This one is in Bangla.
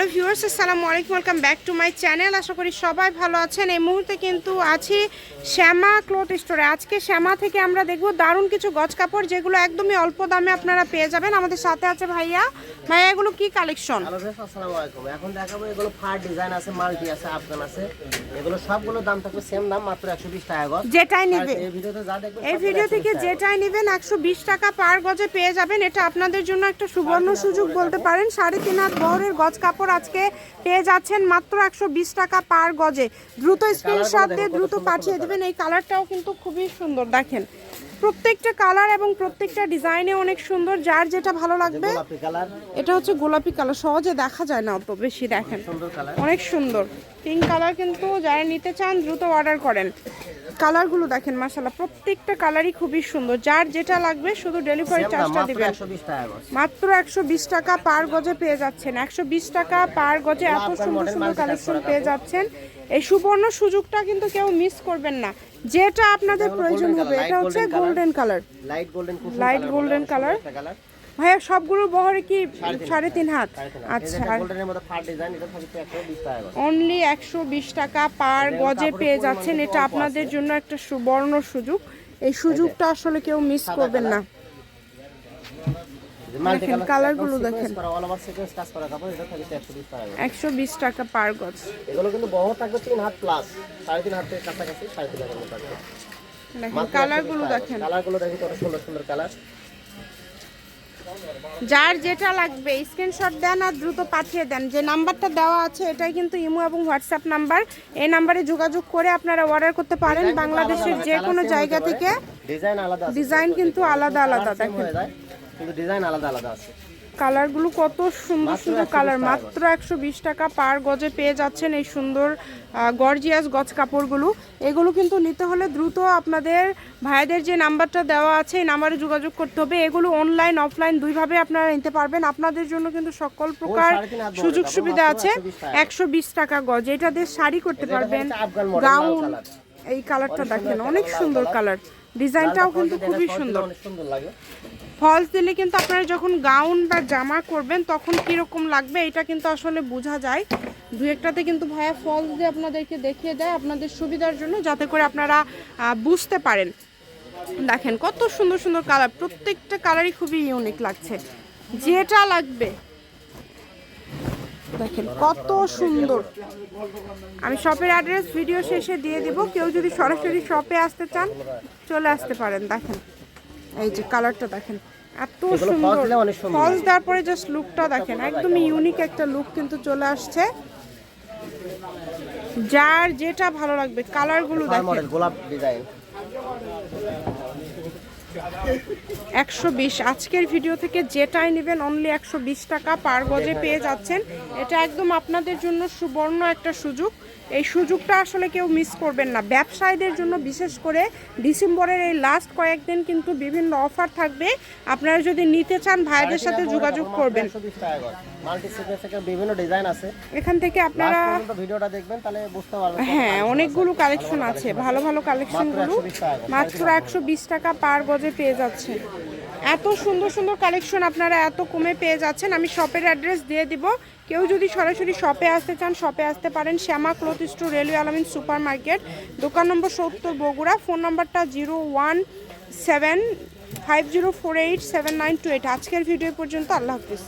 হ্যালো ভিউয়ার্স আসসালামু আলাইকুম welcome back to my channel. আশা করি সবাই ভালো আছেন। এই মুহূর্তে কিন্তু আছি শ্যামা ক্লোথ স্টোরে। আজকে শ্যামা থেকে আমরা দেখব দারুণ কিছু গজ কাপড় যেগুলো একদমই অল্প দামে আপনারা পেয়ে যাবেন। আমাদের সাথে আছে ভাইয়া। ভাইয়া এগুলো কি কালেকশন হ্যালো আসসালামু আলাইকুম। এখন দেখাবো এগুলো ফার ডিজাইন আছে মাল্টি আছে আফগান আছে। এগুলো সবগুলো দাম থাকবে সেম দাম মাত্র 120 টাকা গজ। যেটাই নেবে। এই ভিডিওতে যা দেখবেন এই ভিডিও থেকে যেটাই নেবেন একশো বিশ টাকা পার গজে পেয়ে যাবেন। এটা আপনাদের জন্য একটা সুবর্ণ সুযোগ বলতে পারেন। সাড়ে তিন হাত বহরের গজ কাপড় আজকে পেয়ে যাচ্ছেন মাত্র একশো বিশ টাকা পার গজে। দ্রুত স্ক্রিনশট দিয়ে দ্রুত পাঠিয়ে দেবেন। এই কালারটাও কিন্তু খুবই সুন্দর দেখেন। প্রত্যেকটা কালার এবং প্রত্যেকটা ডিজাইনে অনেক সুন্দর যার যেটা ভালো লাগবে। এটা হচ্ছে গোলাপি কালার সহজে দেখা যায় না অত বেশি দেখেন। অনেক সুন্দর পিঙ্ক কালার কিন্তু যারা নিতে চান দ্রুত অর্ডার করেন। কালারগুলো দেখেন মাসাল্লাহ প্রত্যেকটা কালারই খুবই সুন্দর। যার যেটা লাগবে শুধু ডেলিভারি চার্জটা দিবেন। 120 মাত্র একশো বিশ টাকা পার গজে পেয়ে যাচ্ছেন। একশো বিশ টাকা পার গজে এত সুন্দর সুন্দর কালেকশন পেয়ে যাচ্ছেন। এই সুবর্ণ সুযোগটা কিন্তু কেউ মিস করবেন না। যেটা আপনাদের প্রয়োজন হবে এটা হচ্ছে golden colour light golden golden color। Colour ভাইয়া সবগুলো বহরে কি সাড়ে তিন হাত? আচ্ছা। গোল্ডেনের মধ্যে ফার ডিজাইন এটা থাকবে 120 টাকা গজ অনলি একশো বিশ টাকা পার গজে পেয়ে যাচ্ছেন। এটা আপনাদের জন্য একটা সুবর্ণ সুযোগ। এই সুযোগটা আসলে কেউ মিস করবেন না। দেখেন, কালারগুলো দেখেন। করা অল ওভার সিকোয়েন্স কাজ করা কাপড় এটা থাকবে 120 টাকা গজ একশো বিশ টাকা পার গজ। এগুলো কিন্তু বহ থাকবে 3 হাত প্লাস 3.5 হাত থেকে কাছাকাছি 3.5 হাতের মতো থাকবে দেখেন কালারগুলো দেখেন। কত সুন্দর সুন্দর কালার যার যেটা লাগবে স্ক্রিনশট দেন আর দ্রুত পাঠিয়ে দেন। যে নাম্বারটা দেওয়া আছে এটাই কিন্তু ইমো এবং হোয়াটসঅ্যাপ নাম্বার। এই নাম্বারে যোগাযোগ করে আপনারা অর্ডার করতে পারেন বাংলাদেশের যে কোনো জায়গা থেকে। ডিজাইন আলাদা ডিজাইন কিন্তু আলাদা আলাদা দেখেন। কিন্তু ডিজাইন আলাদা আলাদা আছে। কালারগুলো কত সুন্দর সুন্দর কালার মাত্র একশো বিশ টাকা পার গজে পেয়ে যাচ্ছেন এই সুন্দর গর্জিয়াস গজ কাপড়গুলো। এগুলো কিন্তু নিতে হলে দ্রুত আপনাদের ভাইদের যে নাম্বারটা দেওয়া আছে এই নাম্বারে যোগাযোগ করতে হবে। এগুলো অনলাইন অফলাইন দুইভাবে আপনারা নিতে পারবেন। আপনাদের জন্য কিন্তু সকল প্রকার সুযোগ সুবিধা আছে। 120 টাকা। একশো টাকা গজ। এটা দিয়ে শাড়ি করতে পারবেন। গাউন এই কালারটা দেখেন অনেক সুন্দর কালার। ডিজাইনটাও কিন্তু খুবই সুন্দর। ফলস দিলে কিন্তু আপনারা যখন গাউন বা জামা করবেন তখন কীরকম লাগবে এটা কিন্তু আসলে বোঝা যায়। দু একটাতে কিন্তু ভাইয়া ফলস দিয়ে আপনাদেরকে দেখিয়ে দেয় আপনাদের সুবিধার জন্য যাতে করে আপনারা বুঝতে পারেন। দেখেন কত সুন্দর সুন্দর কালার। প্রত্যেকটা কালারই খুবই ইউনিক লাগছে। যেটা লাগবে। দেখেন কত সুন্দর। আমি শপের অ্যাড্রেস ভিডিও শেষে দিয়ে দিব। কেউ যদি সরাসরি শপে আসতে চান চলে আসতে পারেন। দেখেন এই যে কালারটা দেখেন এত সুন্দর। ফলস দেওয়ার পরে জাস্ট লুকটা দেখেন একদম ইউনিক একটা লুক কিন্তু চলে আসছে। যার যেটা ভালো লাগবে কালারগুলো দেখেন। গোলাপ ডিজাইন একশো বিশ। আজকের ভিডিও থেকে যেটাই নেবেন অনলি একশো বিশ টাকা পার গজে পেয়ে যাচ্ছেন, এটা একদম আপনাদের জন্য সুবর্ণ একটা সুযোগ। এই সুযোগটা আসলে কেউ মিস করবেন না। ব্যবসায়ীদের জন্য বিশেষ করে ডিসেম্বরের এই লাস্ট কয়েকদিন কিন্তু বিভিন্ন অফার থাকবে। আপনারা যদি নিতে চান, ভাইদের সাথে যোগাযোগ করবেন। মাল্টি সিকোয়েন্স বিভিন্ন ডিজাইন আছে। এখান থেকে আপনারা ভিডিওটা দেখবেন তাহলে বুঝতে পারবেন হ্যাঁ অনেকগুলো কালেকশন আছে ভালো ভালো কালেকশনগুলো মাত্র একশো বিশ টাকা। পার গজে পেয়ে যাচ্ছে এত সুন্দর সুন্দর কালেকশন আপনারা এত কমে পেয়ে যাচ্ছেন। আমি শপের অ্যাড্রেস দিয়ে দিব। কেউ যদি সরাসরি শপে আসতে চান শপে আসতে পারেন Shyama cloth store railway Alamin super market দোকান নম্বর সত্তর বগুড়া। ফোন নম্বরটা zero one seven five zero four eight seven nine two eight. আজকের ভিডিও পর্যন্ত আল্লাহ হাফিজ।